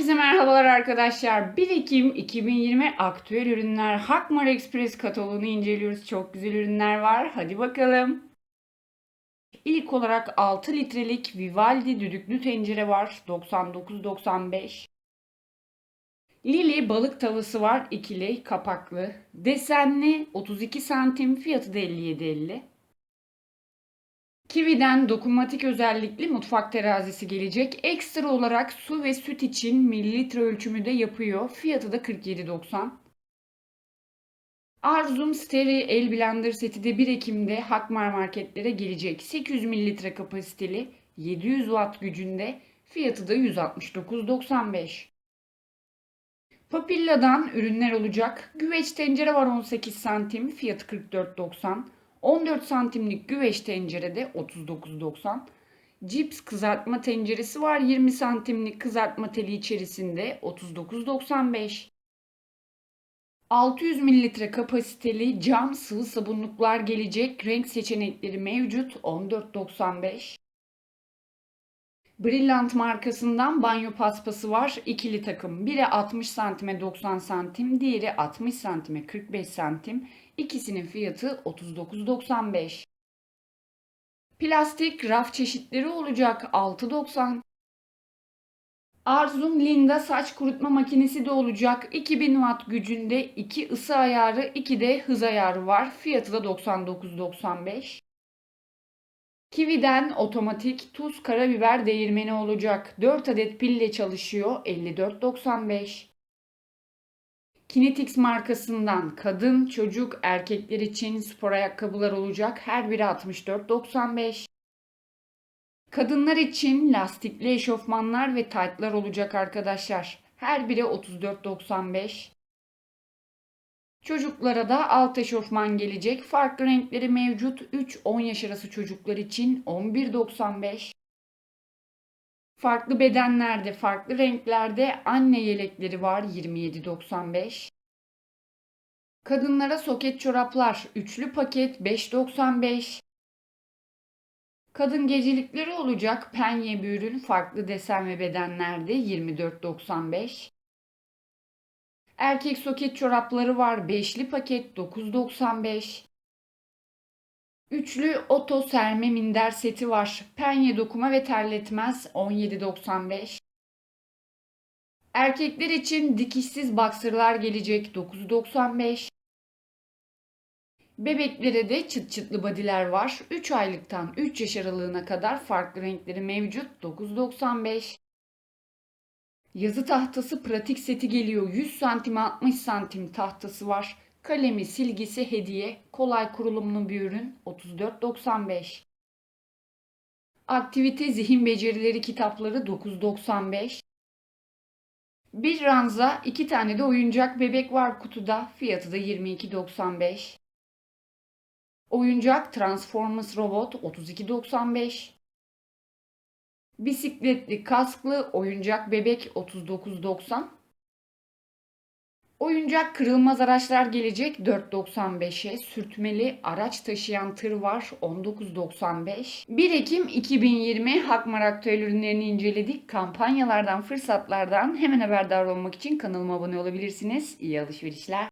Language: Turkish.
Herkese merhabalar arkadaşlar. 1 Ekim 2020 aktüel ürünler Hakmar Express kataloğunu inceliyoruz. Çok güzel ürünler var. Hadi bakalım. İlk olarak 6 litrelik Vivaldi düdüklü tencere var. 99.95. Lili balık tavası var. ikili kapaklı. Desenli 32 santim fiyatı da 57.50. Kiwi'den dokunmatik özellikli mutfak terazisi gelecek. Ekstra olarak su ve süt için mililitre ölçümü de yapıyor. Fiyatı da 47.90. Arzum Steri El Blender seti de 1 Ekim'de Hakmar marketlere gelecek. 800 mililitre kapasiteli 700 watt gücünde fiyatı da 169.95. Papilla'dan ürünler olacak. Güveç tencere var 18 santim fiyatı 44.90. 14 santimlik güveç tencerede 39.90. Cips kızartma tenceresi var 20 santimlik kızartma teli içerisinde 39.95. 600 mililitre kapasiteli cam sıvı sabunluklar gelecek. Renk seçenekleri mevcut 14.95. Brillant markasından banyo paspası var. İkili takım. Biri 60 santime 90 santim, diğeri 60 santime 45 santim. İkisinin fiyatı 39.95. Plastik raf çeşitleri olacak 6.90. Arzum Linda saç kurutma makinesi de olacak. 2000 watt gücünde 2 ısı ayarı, 2 de hız ayarı var. Fiyatı da 99.95. Kiwi'den otomatik tuz karabiber değirmeni olacak. 4 adet pille çalışıyor. 54.95. Kinetix markasından kadın, çocuk, erkekler için spor ayakkabılar olacak. Her biri 64.95. Kadınlar için lastikli eşofmanlar ve taytlar olacak arkadaşlar. Her biri 34.95. Çocuklara da alt eşofman gelecek. Farklı renkleri mevcut. 3-10 yaş arası çocuklar için 11.95. Farklı bedenlerde, farklı renklerde anne yelekleri var 27.95. Kadınlara soket çoraplar üçlü paket 5.95. Kadın gecelikleri olacak penye bir ürün farklı desen ve bedenlerde 24.95. Erkek soket çorapları var beşli paket 9.95. Üçlü oto serme minder seti var. Penye dokuma ve terletmez 17.95. Erkekler için dikişsiz boxer'lar gelecek 9.95. Bebeklere de çıt çıtlı badiler var. 3 aylıktan 3 yaş aralığına kadar farklı renkleri mevcut 9.95. Yazı tahtası pratik seti geliyor. 100 santim 60 santim tahtası var. Kalemi, silgisi hediye. Kolay kurulumlu bir ürün 34.95. Aktivite zihin becerileri kitapları 9.95. Bir ranza, iki tane de oyuncak bebek var kutuda. Fiyatı da 22.95. Oyuncak Transformers Robot 32.95. Bisikletli kasklı oyuncak bebek 39.90. Oyuncak kırılmaz araçlar gelecek 4.95'e. Sürtmeli araç taşıyan tır var 19.95. 1 Ekim 2020 Hakmar Aktüel ürünlerini inceledik. Kampanyalardan, fırsatlardan hemen haberdar olmak için kanalıma abone olabilirsiniz. İyi alışverişler.